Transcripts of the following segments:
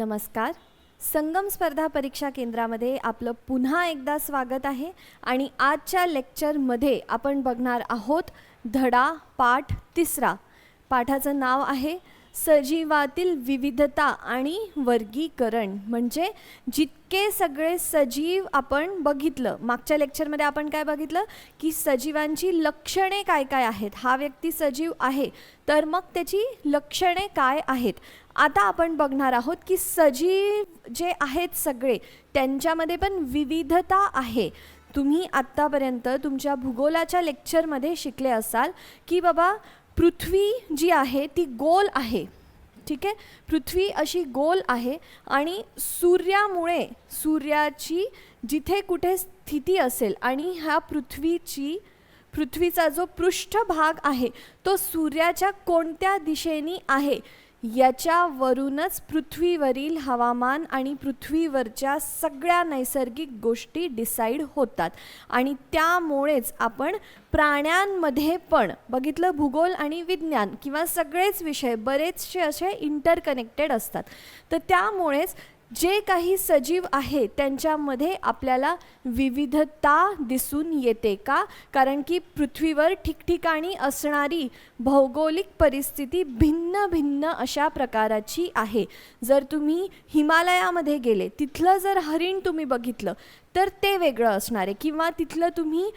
नमस्कार. संगम स्पर्धा परीक्षा केंद्रामध्ये आपलं पुन्हा एकदा स्वागत आहे आणि आजच्या लेक्चरमध्ये आपण बघणार आहोत धडा पाठ तिसरा. पाठाचं नाव आहे सजीवातील विविधता आणि वर्गीकरण. म्हणजे जितके सगळे सजीव आपण बघितलं मागच्या लेक्चरमध्ये आपण काय बघितलं? की सजीवांची लक्षणे काय काय आहेत? हा व्यक्ती सजीव आहे तर मग त्याची लक्षणे काय आहेत? आता आपण बघणार आहोत की सजीव जे आहेत सगळे त्यांच्यामध्ये पण विविधता आहे. तुम्ही आत्तापर्यंत तुमच्या भूगोलाच्या लेक्चरमध्ये शिकले असाल की बाबा पृथ्वी जी आहे ती गोल आहे. ठीक आहे? पृथ्वी अशी गोल आहे आणि सूर्यामुळे सूर्याची जिथे कुठे स्थिती असेल आणि ह्या पृथ्वीची पृथ्वीचा जो पृष्ठभाग आहे तो सूर्याच्या कोणत्या दिशेने आहे? याच्यावरूनच पृथ्वीवरील हवामान आणि पृथ्वीवरच्या सगळ्या नैसर्गिक गोष्टी डिसाईड होतात. आणि त्यामुळेच आपण प्राण्यांमध्ये पण बघितलं भूगोल आणि विज्ञान किंवा सगळेच विषय बरेचसे असे इंटरकनेक्टेड असतात. तर त्यामुळेच जे काही सजीव आहे त्यांच्यामध्ये आपल्याला विविधता दिसून येते का? कारण की पृथ्वीवर ठिकठिकाणी असणारी भौगोलिक परिस्थिती भिन्न भिन्न अशा प्रकाराची आहे. जर तुम्ही हिमालयामध्ये गेले तिथलं जर हरिण तुम्ही बघितलं तर ते वेगळं असणार आहे. किंवा तिथलं तुम्ही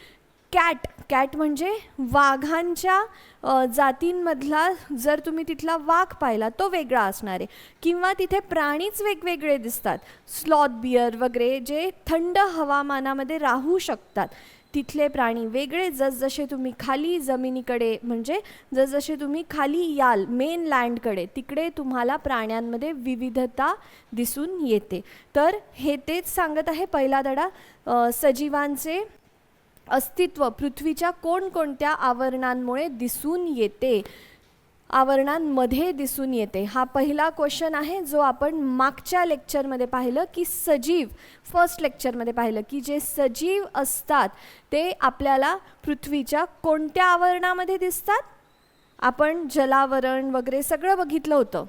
कॅट. कॅट म्हणजे वाघांच्या जातींमधला जर तुम्ही तिथला वाघ पाहिला तो वेगळा असणार आहे. किंवा तिथे प्राणीच वेगवेगळे दिसतात. स्लॉथ बियर वगैरे जे थंड हवामानामध्ये राहू शकतात. तिथले प्राणी वेगळे जसजसे तुम्ही खाली जमिनीकडे म्हणजे जसजसे तुम्ही खाली याल मेन लँडकडे तिकडे तुम्हाला प्राण्यांमध्ये विविधता दिसून येते. तर हे तेच सांगत आहे पहिला धडा. सजीवांचे अस्तित्व पृथ्वीच्या कोणकोणत्या आवरणांमुळे दिसून येते? आवरणांमध्ये दिसून येते. हा पहिला क्वेश्चन आहे जो आपण मागच्या लेक्चरमध्ये पाहिलं की सजीव फर्स्ट लेक्चरमध्ये पाहिलं की जे सजीव असतात ते आपल्याला पृथ्वीच्या कोणत्या आवरणामध्ये दिसतात? आपण जलावरण वगैरे सगळं बघितलं होतं.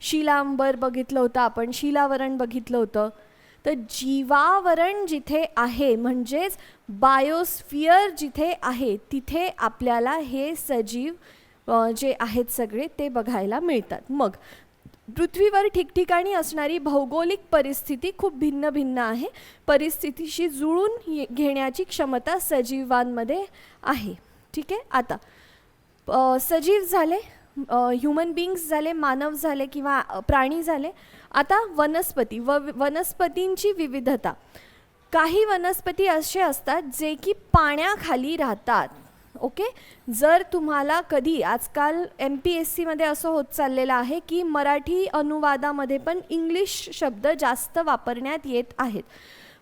शिलांबर बघितलं होतं आपण शिलावरण बघितलं होतं. तर जीवावरण जिथे आहे म्हणजेच बायोस्फिअर जिथे आहे तिथे आपल्याला हे सजीव जे आहेत सगळे ते बघायला मिळतात. मग पृथ्वीवर ठिकठिकाणी असणारी भौगोलिक परिस्थिती खूप भिन्न भिन्न आहे. परिस्थितीशी जुळून ये- घेण्याची क्षमता सजीवांमध्ये आहे. ठीक आहे? आता सजीव झाले ह्युमन बिंग्स झाले मानव झाले किंवा प्राणी झाले आता वनस्पती व वनस्पतींची विविधता. काही वनस्पती असे असतात जे की पाण्याखाली राहतात ओके? जर तुम्हाला कधी आजकाल एम पी एस सीमध्ये असं होत चाललेलं आहे की मराठी अनुवादामध्ये पण इंग्लिश शब्द जास्त वापरण्यात येत आहेत.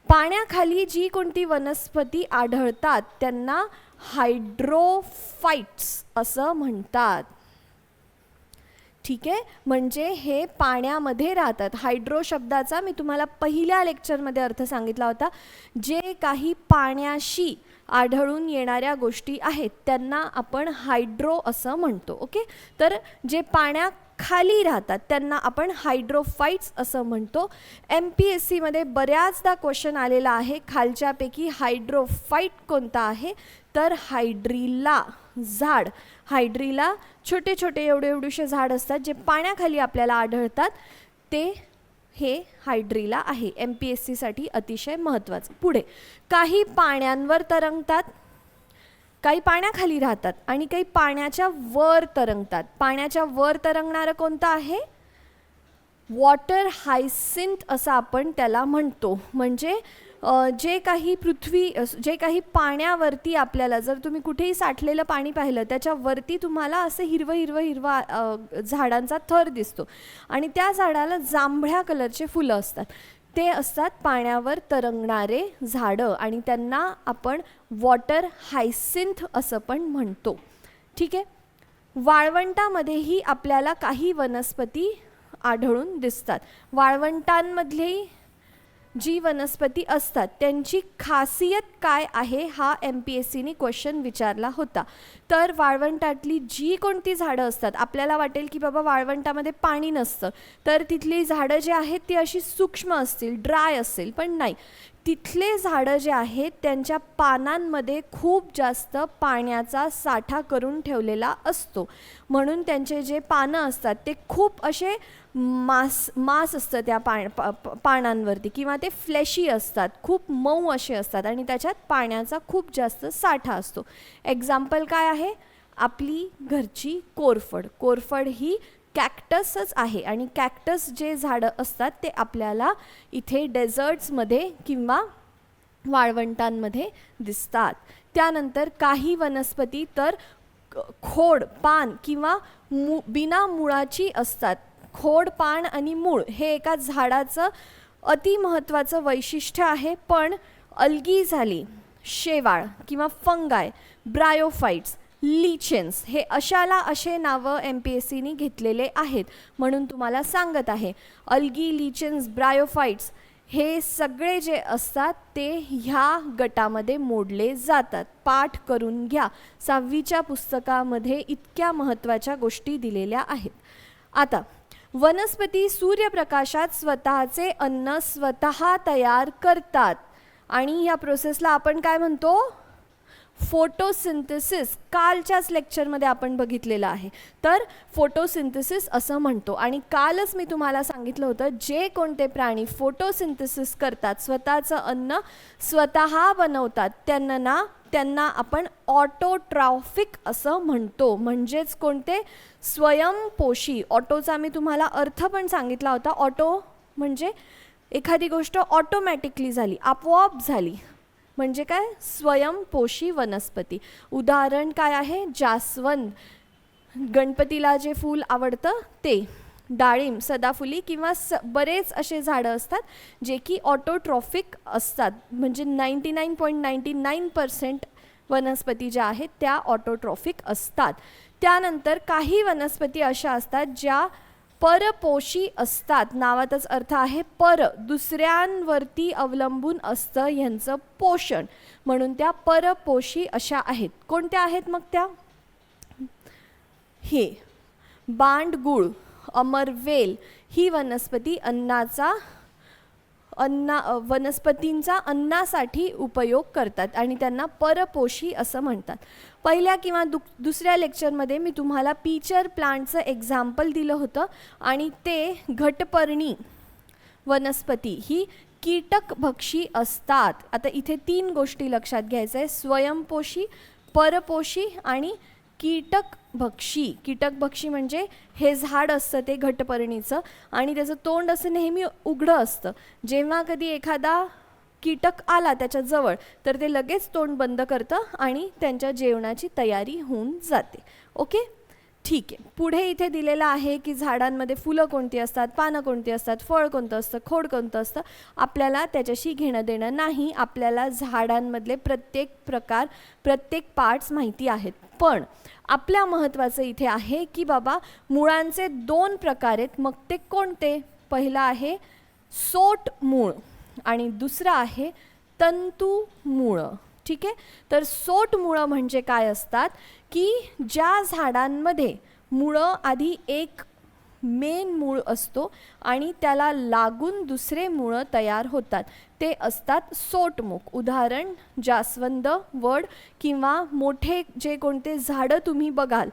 पाण्याखाली जी कोणती वनस्पती आढळतात त्यांना हायड्रोफाईट्स असं म्हणतात. ठीक आहे? म्हणजे हे पाण्यामध्ये राहतात. हायड्रो शब्दाचा मी तुम्हाला पहिल्या लेक्चरमध्ये अर्थ सांगितला होता. जे काही पाण्याशी आढळून येणाऱ्या गोष्टी आहेत त्यांना आपण हायड्रो असं म्हणतो ओके? तर जे पाण्या खाली राहतात त्यांना आपण हायड्रोफाईट्स असं म्हणतो. एम पी एस सीमध्ये बऱ्याचदा क्वेश्चन आलेला आहे खालच्यापैकी हायड्रोफाईट कोणता आहे? तर हायड्रीला. झाड. हायड्रीला छोटे छोटे एवढे एवढेसे झाड असतात जे पाण्याखाली आपल्याला आढळतात. ते हे हायड्रीला आहे. एम पी एस सीसाठी अतिशय महत्त्वाचं. पुढे. काही पाण्यांवर तरंगतात. काही पाण्याखाली राहतात आणि काही पाण्याच्या वर तरंगतात. पाण्याच्या वर तरंगणारं कोणतं आहे? वॉटर हायसिंथ असं आपण त्याला म्हणतो. म्हणजे जे काही पृथ्वी जे काही पाण्यावरती आपल्याला जर तुम्ही कुठेही साठलेलं पाणी पाहिलं त्याच्यावरती तुम्हाला असं हिरवं हिरवं हिरवा झाडांचा थर दिसतो. आणि त्या झाडाला जांभळ्या कलरचे फुलं असतात. ते असतात पाण्यावर तरंगणारे झाडं आणि त्यांना आपण वॉटर हायसिंथ असं पण म्हणतो. ठीक आहे? वाळवंटामध्येही आपल्याला काही वनस्पती आढळून दिसतात. वाळवंटांमधलेही जी वनस्पती असतात त्यांची खासियत काय आहे हा एम पी एस सीने क्वेश्चन विचारला होता. तर वाळवंटातली जी कोणती झाडं असतात आपल्याला वाटेल की बाबा वाळवंटामध्ये पाणी नसतं तर तिथली झाडं जी आहेत ती अशी सूक्ष्म असतील ड्राय असेल पण नाही. तिथले झाडं जे आहेत त्यांच्या पानांमध्ये खूप जास्त पाण्याचा साठा करून ठेवलेला असतो. म्हणून त्यांचे जे पानं असतात ते खूप असे मास मास असतं त्या पा पा- पानांवरती किंवा ते फ्लॅशी असतात खूप मऊ असे असतात आणि त्याच्यात पाण्याचा खूप जास्त साठा असतो. एक्झाम्पल काय आहे? आपली घरची कोरफड. कोरफड ही कॅक्टसच आहे. आणि कॅक्टस जे झाडं असतात ते आपल्याला इथे डेझर्ट्समध्ये किंवा वाळवंटांमध्ये दिसतात. त्यानंतर काही वनस्पती तर खोड पान किंवा मु बिना मुळाची असतात. खोड पान आणि मूळ हे एका झाडाचं अतिमहत्त्वाचं वैशिष्ट्य आहे पण अलगी झाली. शेवाळ किंवा फंगाय ब्रायोफाईट्स लिचेन्स. हे अशाला असे नावं एम पी एस सीनी घेतलेले आहेत म्हणून तुम्हाला सांगत आहे. अलगी लिचेन्स ब्रायोफाईट्स हे सगळे जे असतात ते ह्या गटामध्ये मोडले जातात. पाठ करून घ्या. सहावीच्या पुस्तकामध्ये इतक्या महत्त्वाच्या गोष्टी दिलेल्या आहेत. आता वनस्पती सूर्यप्रकाशात स्वतःचे अन्न स्वतः तयार करतात. आणि ह्या प्रोसेसला आपण काय म्हणतो? फोटोसिंथेसिस कालच्याच लेक्चरमध्ये आपण बघितलेलं आहे. तर फोटोसिंथेसिस असं म्हणतो आणि कालच मी तुम्हाला सांगितलं होतं जे कोणते प्राणी फोटोसिंथेसिस करतात स्वतःचं अन्न स्वतः बनवतात त्यांना ना त्यांना आपण ऑटोट्रॉफिक असं म्हणतो. म्हणजेच कोणते? स्वयंपोषी. ऑटोचा मी तुम्हाला अर्थ पण सांगितला होता. ऑटो म्हणजे एखादी गोष्ट ऑटोमॅटिकली झाली आपोआप झाली. म्हणजे काय? स्वयंपोषी वनस्पती. उदाहरण काय आहे? जास्वंद. गणपतीला जे फूल आवडतं ते. डाळिंब सदाफुली किंवा स बरेच असे झाडं असतात जे की ऑटोट्रॉफिक असतात. म्हणजे ninety nine point ninety nine percent वनस्पती ज्या आहेत त्या ऑटोट्रॉफिक असतात. त्यानंतर काही वनस्पती अशा असतात ज्या परपोषी असतात. नावातच अर्थ आहे पर. दुसऱ्यांवरती अवलंबून असतं ह्यांचं पोषण. म्हणून त्या परपोशी अशा आहेत. कोणत्या आहेत मग त्या? हे. बांडगुळ अमरवेल ही वनस्पती अन्नाचा अन्ना वनस्पतींचा अन्नासाठी उपयोग करतात आणि त्यांना परपोषी असं म्हणतात. पहिल्या किंवा दु दुसऱ्या लेक्चरमध्ये मी तुम्हाला पीचर प्लांटचं एक्झाम्पल दिलं होतं आणि ते घटपर्णी वनस्पती ही कीटकभक्षी असतात. आता इथे तीन गोष्टी लक्षात घ्यायचं आहे स्वयंपोषी परपोषी आणि कीटक कीटकभक्षी कीटकभक्षी म्हणजे हे झाड असतं ते घटपर्णीचं आणि त्याचं तोंड असं नेहमी उघडं असतं. जेव्हा कधी एखादा कीटक आला त्याच्याजवळ तर ते लगेच तोंड बंद करतं आणि त्यांच्या जेवणाची तयारी होऊन जाते. ओके? ठीक आहे. पुढे इथे दिलेलं आहे की झाडांमध्ये फुलं कोणती असतात पानं कोणती असतात फळ कोणतं असतं खोड कोणतं असतं आपल्याला त्याच्याशी घेणं देणं नाही. आपल्याला झाडांमधले प्रत्येक प्रकार प्रत्येक पार्ट्स माहिती आहेत. पण आपल्या महत्त्वाचं इथे आहे की बाबा मुळांचे दोन प्रकार आहेत. मग ते कोणते? पहिलं आहे सोट मूळ आणि दुसरं आहे तंतू मुळं. ठीक आहे? तर सोट मुळं म्हणजे काय असतात? की ज्या झाडांमध्ये मुळं आधी एक मेन मूळ असतो आणि त्याला लागून दुसरे मुळं तयार होतात. ते असतात सोटमुख. उदाहरण जास्वंद वड किंवा मोठे जे कोणते झाडं तुम्ही बघाल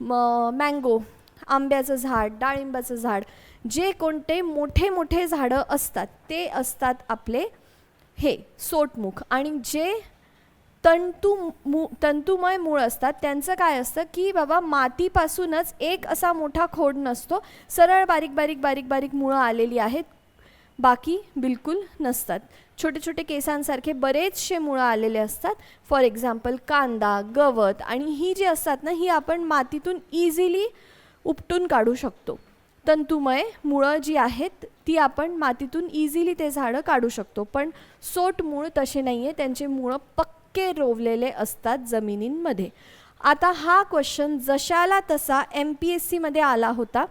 म मँगो आंब्याचं झाड डाळिंबाचं झाड जे कोणते मोठे मोठे झाडं असतात ते असतात आपले हे सोटमुख. आणि जे तंतू मू तंतुमय मूळ असतात. त्यांचं काय असतं की बाबा मातीपासूनच एक असा मोठा खोड नसतो. सरळ बारीक बारीक बारीक बारीक मुळं आलेली आहेत. बाकी बिलकुल नसतात. छोटे छोटे केसांसारखे बरेचसे मुळं आलेले असतात. फॉर एक्झाम्पल कांदा गवत आणि ही जी असतात ना ही आपण मातीतून इझिली उपटून काढू शकतो. तंतुमय मुळं जी आहेत ती आपण मातीतून इझिली ते झाडं काढू शकतो. पण सोट मूळ तसे नाही आहे त्यांचे मुळं पक्क रोवलेले असतात जमिनींमध्ये. आता हा क्वेश्चन जशाला तसा एम पी एस सीमध्ये आला होता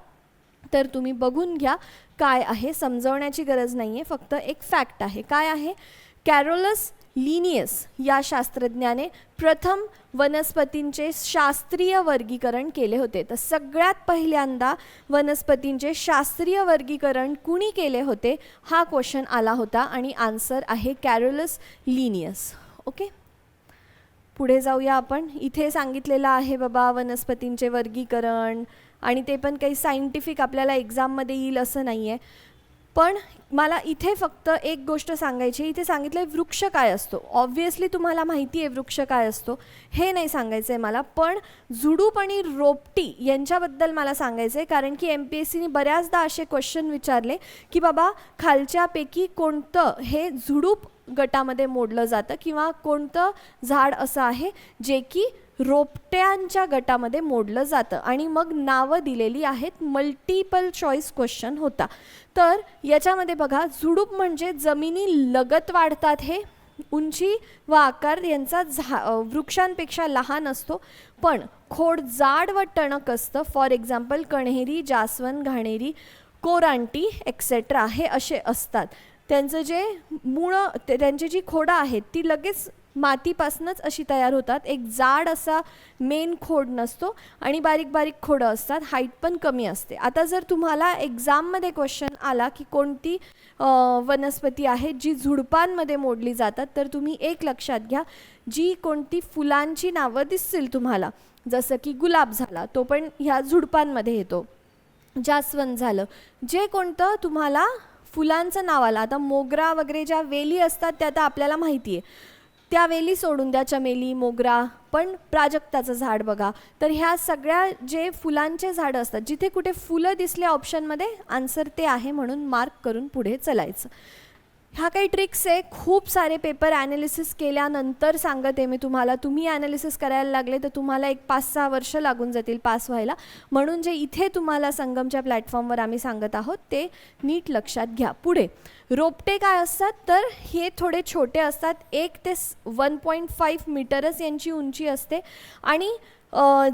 तर तुम्ही बघून घ्या काय आहे. समजवण्याची गरज नाही आहे फक्त एक फॅक्ट आहे. काय आहे? कॅरोलस लिनियस या शास्त्रज्ञाने प्रथम वनस्पतींचे शास्त्रीय वर्गीकरण केले होते. तर सगळ्यात पहिल्यांदा वनस्पतींचे शास्त्रीय वर्गीकरण कुणी केले होते? हा क्वेश्चन आला होता आणि आन्सर आहे कॅरोलस लिनियस ओके पुढे जाऊया आपण. इथे सांगितलेलं आहे बाबा वनस्पतींचे वर्गीकरण आणि ते पण काही सायंटिफिक आपल्याला एक्झाममध्ये येईल असं नाही आहे पण मला इथे फक्त एक गोष्ट सांगायची आहे. इथे सांगितलं आहे वृक्ष काय असतो? ऑब्व्हियसली तुम्हाला माहिती आहे वृक्ष काय असतो. हे नाही सांगायचं आहे मला. पण झुडूप आणि रोपटी यांच्याबद्दल मला सांगायचं आहे कारण की एम पी एस सीने बऱ्याचदा असे क्वेश्चन विचारले की बाबा खालच्यापैकी कोणतं हे झुडूप गटामध्ये मोडलं जातं किंवा कोणतं झाड असं आहे जे की रोपट्यांच्या गटामध्ये मोडलं जातं. आणि मग नावं दिलेली आहेत मल्टिपल चॉईस क्वेश्चन होता. तर याच्यामध्ये बघा झुडूप म्हणजे जमिनी लगत वाढतात हे. उंची व आकार यांचा झा वृक्षांपेक्षा लहान असतो. पण खोड जाड व टणक असतं. फॉर एक्झाम्पल कण्हेरी जास्वंद घाणेरी कोरांटी एक्सेट्रा हे असे असतात. त्यांचं जे मुळं ते त्यांची जी खोडं आहेत ती लगेच मातीपासूनच अशी तयार होतात. एक जाड असा मेन खोड नसतो आणि बारीक बारीक खोडं असतात. हाईट पण कमी असते. आता जर तुम्हाला एक्झाममध्ये क्वेश्चन आला की कोणती वनस्पती आहे जी झुडपांमध्ये मोडली जातात तर तुम्ही एक लक्षात घ्या. जी कोणती फुलांची नावं दिसतील तुम्हाला. जसं की गुलाब झाला तो पण ह्या झुडपांमध्ये येतो. जास्वंद झालं. जे कोणतं तुम्हाला फुलांचं नाव आलं. आता मोगरा वगैरे ज्या वेली असतात त्या तर आपल्याला माहिती आहे त्या वेली सोडून द्या चमेली मोगरा पण प्राजक्ताचं झाड बघा. तर ह्या सगळ्या जे फुलांचे झाडं असतात जिथे कुठे फुलं दिसले ऑप्शनमध्ये आन्सर ते आहे म्हणून मार्क करून पुढे चलायचं. ह्या काही ट्रिक्स आहे. खूप सारे पेपर ॲनालिसिस केल्यानंतर सांगते मी तुम्हाला. तुम्ही ॲनालिसिस करायला लागले तर तुम्हाला एक पाच सहा वर्ष लागून जातील पास व्हायला. म्हणून जे इथे तुम्हाला संगमच्या प्लॅटफॉर्मवर आम्ही सांगत आहोत ते नीट लक्षात घ्या. पुढे रोपटे काय असतात? तर हे थोडे छोटे असतात. एक ते वन पॉईंट फाईव्ह मीटरच यांची उंची असते. आणि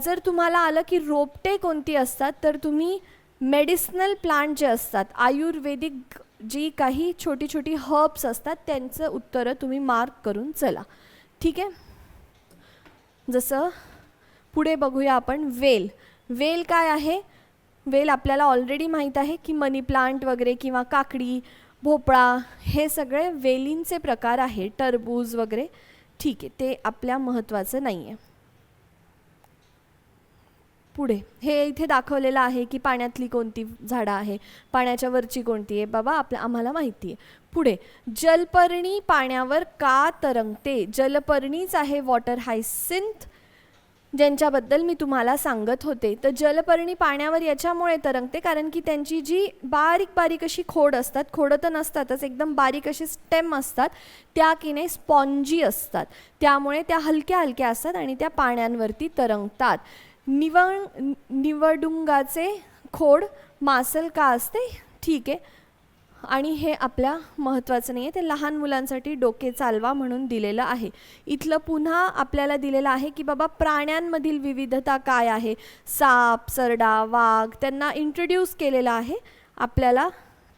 जर तुम्हाला आलं की रोपटे कोणती असतात तर तुम्ही मेडिसिनल प्लांट जे असतात आयुर्वेदिक जी काही छोटी छोटी हर्ब्स असतात त्यांचं उत्तरं तुम्ही मार्क करून चला. ठीक आहे? जसं पुढे बघूया आपण वेल. वेल काय आहे? वेल आपल्याला ऑलरेडी माहीत आहे की मनी प्लांट वगैरे किंवा काकडी भोपळा हे सगळे वेलींचे प्रकार आहे टरबूज वगैरे. ठीक आहे ते आपल्या महत्त्वाचं नाही आहे पुढे. हे इथे दाखवलेलं आहे की पाण्यातली कोणती झाडं आहे पाण्याच्या वरची कोणती आहे. बाबा आपल्या आम्हाला माहिती आहे. पुढे. जलपर्णी पाण्यावर का तरंगते? जलपर्णीच आहे वॉटर हायसिंथ. ज्यांच्याबद्दल मी तुम्हाला सांगत होते. तर जलपर्णी पाण्यावर याच्यामुळे तरंगते कारण की त्यांची जी बारीक बारीक अशी खोड असतात खोडं तर नसतातच एकदम बारीक अशी स्टेम असतात त्या की नाही स्पॉन्जी असतात. त्यामुळे त्या हलक्या हलक्या असतात आणि त्या पाण्यांवरती तरंगतात. निवड निवडुंगाचे खोड मासल का असते? ठीक आहे. आणि हे आपल्या महत्त्वाचं नाही आहे ते लहान मुलांसाठी डोके चालवा म्हणून दिलेलं आहे. इथलं पुन्हा आपल्याला दिलेलं आहे की बाबा प्राण्यांमधील विविधता काय आहे? साप सरडा वाघ त्यांना इंट्रोड्यूस केलेलं आहे. आपल्याला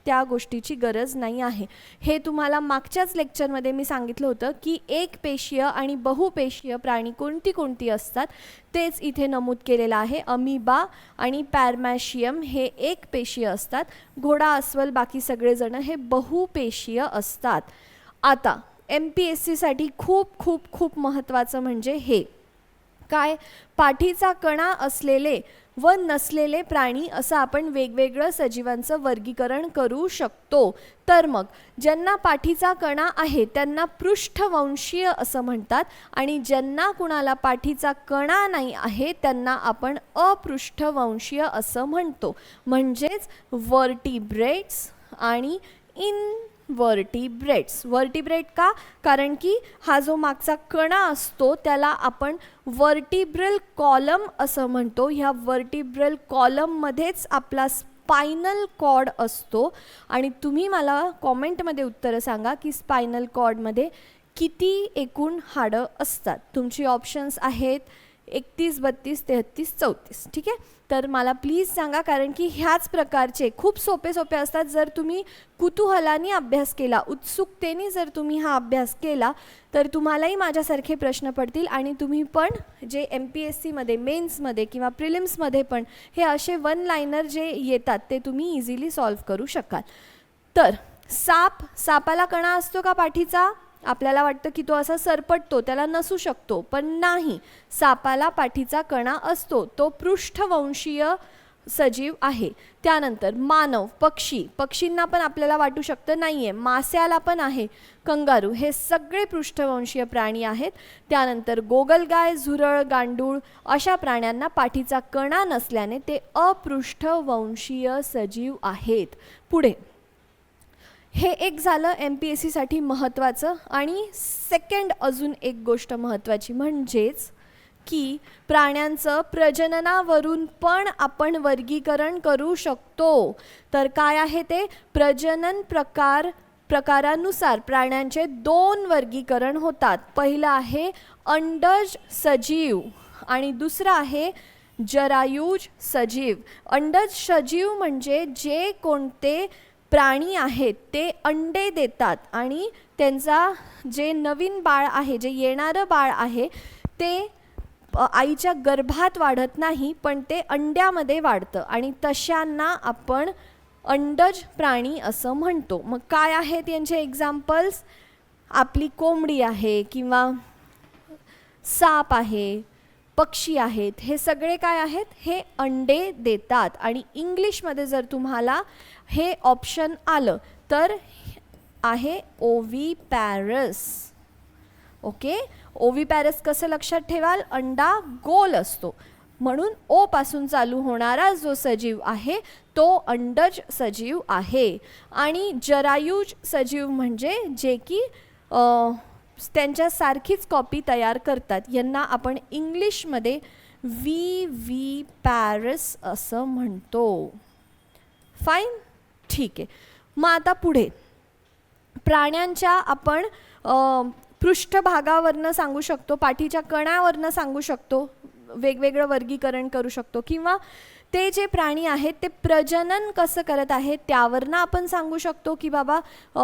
त्या गोष्टीची गरज नाही आहे. हे तुम्हाला मागच्याच लेक्चरमध्ये मी सांगितलं होतं की एक पेशीय आणि बहुपेशीय प्राणी कोणती कोणती असतात तेच इथे नमूद केलेलं आहे. अमिबा आणि पॅरमॅशियम हे एक पेशीय असतात. घोडा अस्वल बाकी सगळेजण हे बहुपेशीय असतात. आता एम पी एस सीसाठी खूप खूप खूप महत्त्वाचं म्हणजे हे. काय? पाठीचा कणा असलेले व नसलेले प्राणी असं आपण वेगवेगळं सजीवांचं वर्गीकरण करू शकतो. तर मग ज्यांना पाठीचा कणा आहे त्यांना पृष्ठवंशीय असं म्हणतात आणि ज्यांना कुणाला पाठीचा कणा नाही आहे त्यांना आपण अपृष्ठवंशीय असं म्हणतो. म्हणजेच वर्टिब्रेट्स आणि इन वर्टिब्रेट्स वर्टिब्रेट का? कारण की हा जो मागचा कणा असतो त्याला आपण वर्टिब्रल कॉलम असं म्हणतो. ह्या वर्टिब्रल कॉलममध्येच आपला स्पायनल कॉड असतो. आणि तुम्ही मला कॉमेंटमध्ये उत्तरं सांगा की स्पायनल कॉडमध्ये किती एकूण हाडं असतात. तुमची ऑप्शन्स आहेत. एकतीस बत्तीस तेहत्तीस चौतीस. ठीक आहे? तर मला प्लीज सांगा कारण की ह्याच प्रकारचे खूप सोपे सोपे असतात. जर तुम्ही कुतूहलाने अभ्यास केला उत्सुकतेने जर तुम्ही हा अभ्यास केला तर तुम्हालाही माझ्यासारखे प्रश्न पडतील. आणि तुम्ही पण जे एम पी एस सीमध्ये मेन्समध्ये किंवा प्रिलिम्समध्ये पण हे असे वन लायनर जे येतात ते तुम्ही इझिली सॉल्व करू शकाल. तर साप सापाला कणा असतो का पाठीचा? आपल्याला वाटतं की तो असा सरपटतो त्याला नसू शकतो. पण नाही. सापाला पाठीचा कणा असतो. तो पृष्ठवंशीय सजीव आहे. त्यानंतर मानव पक्षी. पक्षींना पण आपल्याला वाटू शकतं नाही आहे मास्याला पण आहे. कंगारू हे सगळे पृष्ठवंशीय प्राणी आहेत. त्यानंतर गोगलगाय झुरळ गांडूळ अशा प्राण्यांना पाठीचा कणा नसल्याने ते अपृष्ठवंशीय सजीव आहेत. पुढे. हे एक झालं एम पी एस सीसाठी महत्त्वाचं आणि सेकंड अजून एक गोष्ट महत्त्वाची म्हणजेच की प्राण्यांचं प्रजननावरून पण आपण वर्गीकरण करू शकतो. तर काय आहे ते? प्रजनन प्रकार प्रकारानुसार प्राण्यांचे दोन वर्गीकरण होतात. पहिलं आहे अंडज सजीव आणि दुसरं आहे जरायुज सजीव. अंडज सजीव म्हणजे जे कोणते प्राणी आहेत ते अंडे देतात आणि त्यांचा जे नवीन बाळ आहे जे येणारं बाळ आहे ते आईच्या गर्भात वाढत नाही पण ते अंड्यामध्ये वाढतं आणि तशांना आपण अंडज प्राणी असं म्हणतो. मग काय आहेत यांचे एक्झाम्पल्स आपली कोंबडी आहे किंवा साप आहे पक्षी आहेत हे सगळे काय आहेत? हे अंडे देतात. आणि इंग्लिशमध्ये जर तुम्हाला हे ऑप्शन आलं तर आहे ओवी पॅरस ओके? ओवी पॅरस कसं लक्षात ठेवाल? अंडा गोल असतो. म्हणून ओ पासून चालू होणारा जो सजीव आहे तो अंडज सजीव आहे. आणि जरायुज सजीव म्हणजे जे की त्यांच्यासारखीच कॉपी तयार करतात. यांना आपण इंग्लिशमध्ये वी व्ही पॅरिस असं म्हणतो. फाईन ठीक आहे. मग आता पुढे. प्राण्यांच्या आपण पृष्ठभागावरनं सांगू शकतो पाठीच्या कणावरनं सांगू शकतो वेगवेगळं वर्गीकरण करू शकतो किंवा ते जे प्राणी आहेत ते प्रजनन कसं करत आहेत त्यावरनं आपण सांगू शकतो की बाबा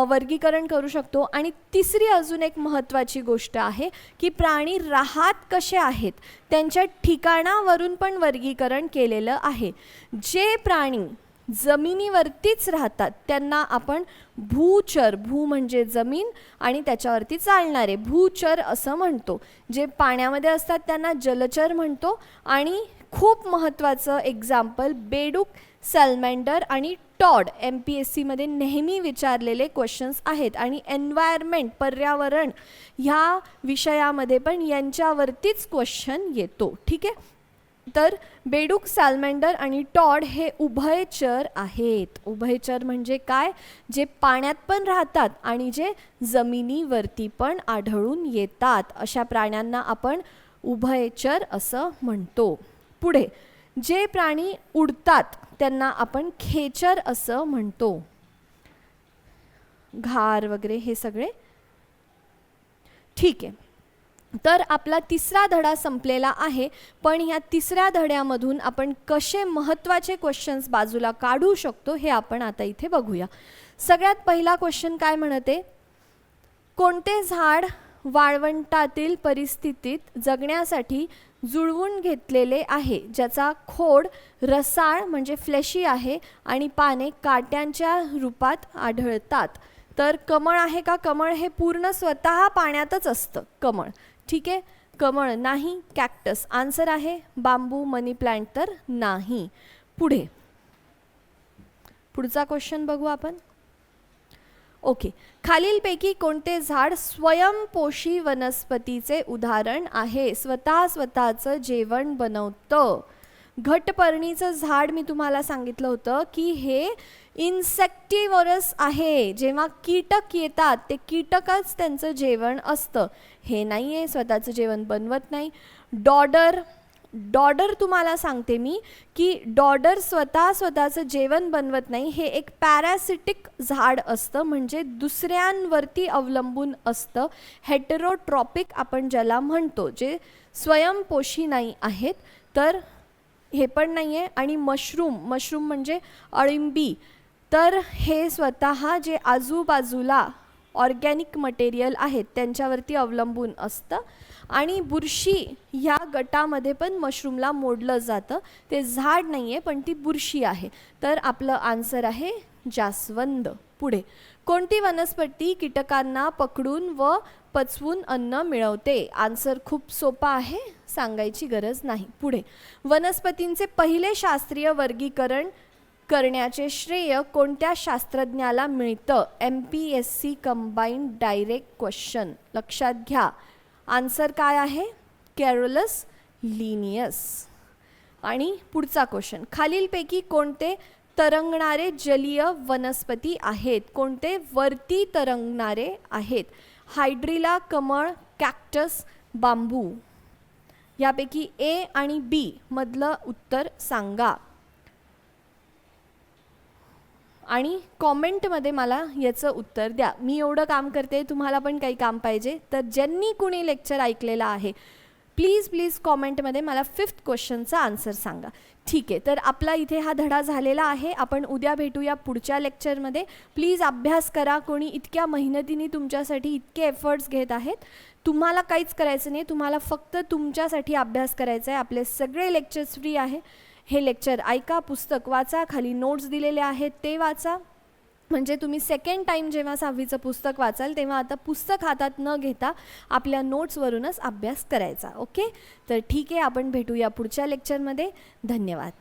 वर्गीकरण करू शकतो. आणि तिसरी अजून एक महत्त्वाची गोष्ट आहे की प्राणी राहत कसे आहेत त्यांच्या ठिकाणावरून पण वर्गीकरण केलेलं आहे. जे प्राणी जमिनीवरतीच राहतात त्यांना आपण भूचर भू म्हणजे जमीन आणि त्याच्यावरती चालणारे भूचर असं म्हणतो. जे पाण्यामध्ये असतात त्यांना जलचर म्हणतो आणि खूप महत्त्वाचं एक्झाम्पल बेडूक सॅल्मँडर आणि टॉड एम पी एस सीमध्ये नेहमी विचारलेले क्वेश्चन्स आहेत. आणि एन्व्हायरमेंट पर्यावरण ह्या विषयामध्ये पण यांच्यावरतीच क्वेश्चन येतो. ठीक आहे? तर बेडूक सॅलमेंडर आणि टॉड हे उभयचर आहेत. उभयचर म्हणजे काय? जे पाण्यात पण राहतात आणि जे जमिनीवरती पण आढळून येतात. अशा प्राण्यांना आपण उभयचर असं म्हणतो. पुढे. जे प्राणी उडतात त्यांना आपण खेचर असं म्हणतो. घार वगैरे हे सगळे. ठीक आहे. तर आपला तिसरा धडा संपलेला आहे पण ह्या तिसऱ्या धड्यामधून आपण कसे महत्त्वाचे क्वेश्चन्स बाजूला काढू शकतो हे आपण आता इथे बघूया. सगळ्यात पहिला क्वेश्चन काय म्हणते? कोणते झाड वाळवंटातील परिस्थितीत जगण्यासाठी जुळवून घेतलेले आहे ज्याचा खोड रसाळ म्हणजे फ्लेशी आहे आणि पाने काट्यांच्या रूपात आढळतात. तर कमळ आहे का? कमळ हे पूर्ण स्वतः पाण्यातच असतं कमळ. ठीक आहे? कमळ नाही कॅक्टस आन्सर आहे बांबू मनी प्लांट तर नाही. पुढे. पुढचा क्वेश्चन बघू आपण. ओके. खालीलपैकी कोणते झाड स्वयंपोषी वनस्पतीचे उदाहरण आहे? स्वतः स्वतःचं जेवण बनवतं. घटपर्णीचं झाड मी तुम्हाला सांगितलं होतं की हे इन्सेक्टिव्हरस आहे. जेव्हा कीटक येतात ते कीटकच त्यांचं जेवण असतं. हे नाही आहे स्वतःचं जेवण बनवत नाही. डॉडर डॉडर तुम्हाला सांगते मी की डॉडर स्वतः स्वतःचं जेवण बनवत नाही हे एक पॅरासिटिक झाड असतं म्हणजे दुसऱ्यांवरती अवलंबून असतं. हेटेरोट्रॉपिक आपण ज्याला म्हणतो जे स्वयंपोषी नाही आहेत तर हे पण नाही आहे आणि मशरूम मशरूम म्हणजे अळिंबी. तर हे स्वतः जे आजूबाजूला ऑर्गॅनिक मटेरियल आहेत त्यांच्यावरती अवलंबून असतं. आणि बुरशी ह्या गटामध्ये पण मशरूमला मोडलं जातं. ते झाड नाही आहे पण ती बुरशी आहे. तर आपलं आन्सर आहे जास्वंद. पुढे. कोणती वनस्पती कीटकांना पकडून व पचवून अन्न मिळवते? आन्सर खूप सोपा आहे सांगायची गरज नाही. पुढे. वनस्पतींचे पहिले शास्त्रीय वर्गीकरण करण्याचे श्रेय कोणत्या शास्त्रज्ञाला मिळतं? M P S C combined direct question लक्षात घ्या. आन्सर काय आहे? कॅरोलस लिनियस आणि पुढचा क्वेश्चन खालीलपैकी कोणते तरंगणारे जलीय वनस्पती आहेत? कोणते वरती तरंगणारे आहेत? हायड्रिला कमळ कॅक्टस बांबू यापैकी ए आणि बी मधलं उत्तर सांगा. आणि कॉमेंटमध्ये मला याचं उत्तर द्या. मी एवढं काम करते तुम्हाला पण काही काम पाहिजे. तर ज्यांनी कुणी लेक्चर ऐकलेलं आहे प्लीज प्लीज कॉमेंटमध्ये मला फिफ्थ क्वेश्चनचा आन्सर सांगा. ठीक आहे तर आपला इथे हा धडा झालेला आहे. आपण उद्या भेटूया पुढच्या लेक्चरमध्ये. प्लीज अभ्यास करा. कोणी इतक्या मेहनतीने तुमच्यासाठी इतके एफर्ट्स घेत आहेत. तुम्हाला काहीच करायचं नाही. तुम्हाला फक्त तुमच्यासाठी अभ्यास करायचा आहे. आपले सगळे लेक्चर्स फ्री आहे. हे लेक्चर ऐका पुस्तक वाचा खाली नोट्स दिलेले आहेत ते वाचा. म्हणजे तुम्ही सेकंड टाईम जेव्हा सहावीचं पुस्तक वाचाल तेव्हा आता पुस्तक हातात न घेता आपल्या नोट्सवरूनच अभ्यास करायचा ओके? तर ठीक आहे आपण भेटूया पुढच्या लेक्चरमध्ये धन्यवाद.